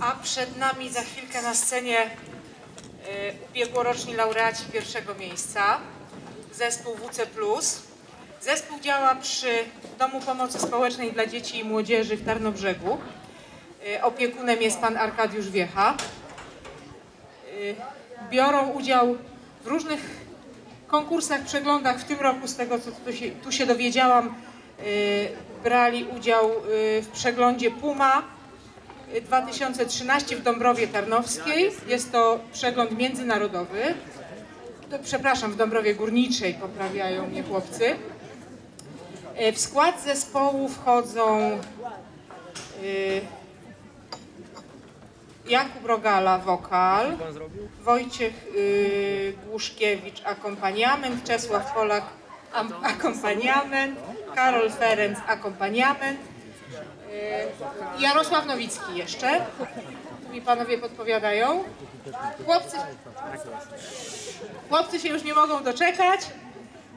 A przed nami za chwilkę na scenie y, ubiegłoroczni laureaci pierwszego miejsca, zespół WC+. Zespół działa przy Domu Pomocy Społecznej dla Dzieci i Młodzieży w Tarnobrzegu. Y, Opiekunem jest pan Arkadiusz Wiecha. Y, Biorą udział w różnych konkursach, przeglądach. W tym roku, z tego co tu się, tu się dowiedziałam, brali udział w przeglądzie Puma 2013 w Dąbrowie Tarnowskiej. Jest to przegląd międzynarodowy. To, przepraszam, w Dąbrowie Górniczej poprawiają mnie chłopcy. Y, W skład zespołu wchodzą y, Jakub Rogala, wokal, Wojciech y, Głuszkiewicz, akompaniament, Czesław Polak, am, akompaniament, Karol Ferenc, akompaniament, Jarosław Nowicki jeszcze. Tu mi panowie podpowiadają. Chłopcy, chłopcy się już nie mogą doczekać,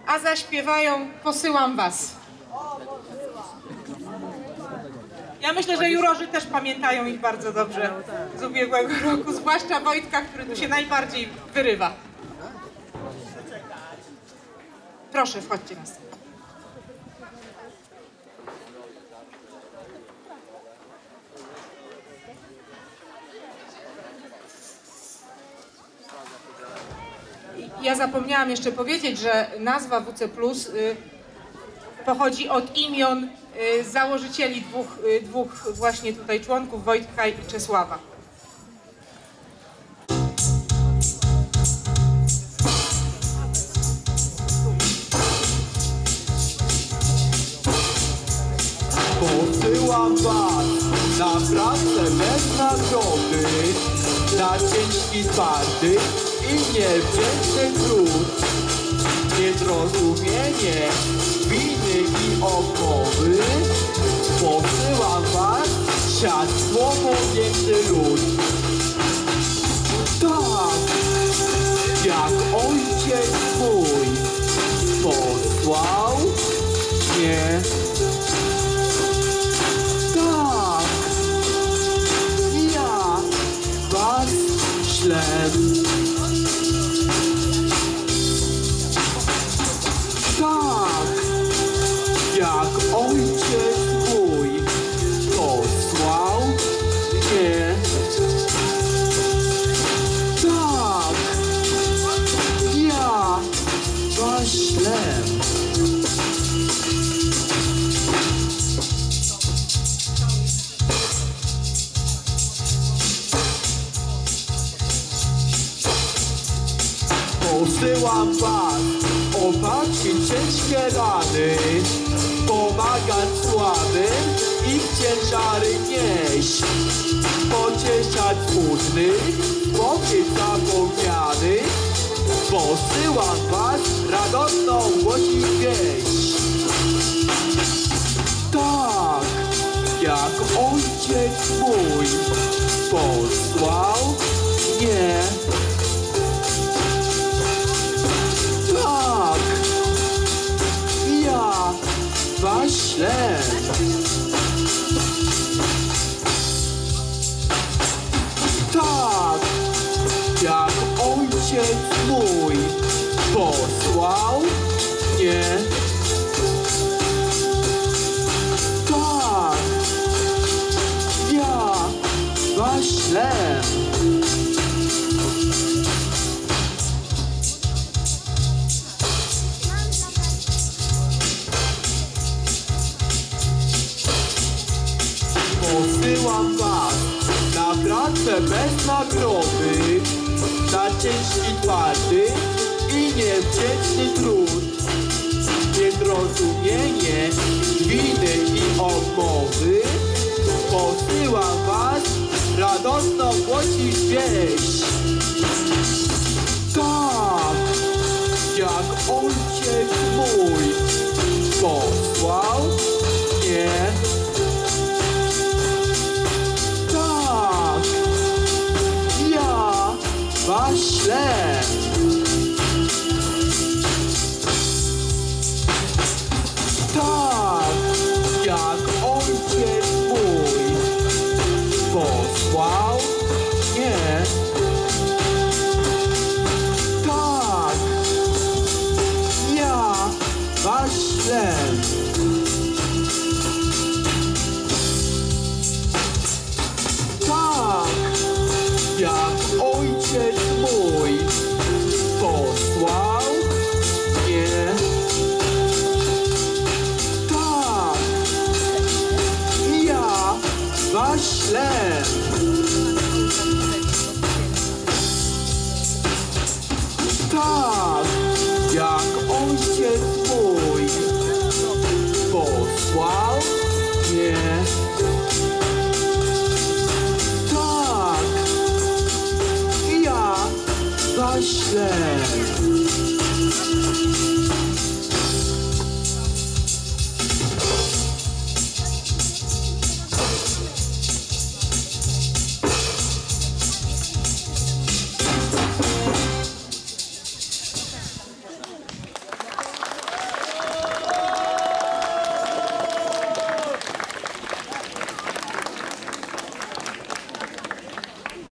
a zaśpiewają Posyłam was. Ja myślę, że jurorzy też pamiętają ich bardzo dobrze z ubiegłego roku, zwłaszcza Wojtka, który tu się najbardziej wyrywa. Proszę, wchodźcie na scenę. Ja zapomniałam jeszcze powiedzieć, że nazwa WC Plus y, pochodzi od imion y, założycieli dwóch, y, dwóch właśnie tutaj członków, Wojtka i Czesława. Posyłam was na pracę bez nagrody, na ciężki twardy i niewdzięczny trud. Niezrozumienie, winy i opory, posyłam was siać słowo między lud. Tak, jak ojciec mój posłał mnie. Ślę. Posyłam was opatrzyć ciężkie rany, pomagać słabym ich ciężary nieść, pocieszać smutnych, powiedz zapomnianych. Posyłam was radosną głosić wieść. Tak, jak ojciec mój posłał ojciec mój posłał mnie. Tak, ja was ślę. Posyłam was na pracę bez nagrody, na ciężki twardy i niewdzięczny trud. Niezrozumienie, winy i obmowy, posyłam was radosną głosić wieść. Waślę. Tak, jak ojciec mój posłał mnie. Tak, ja waślę. Tak,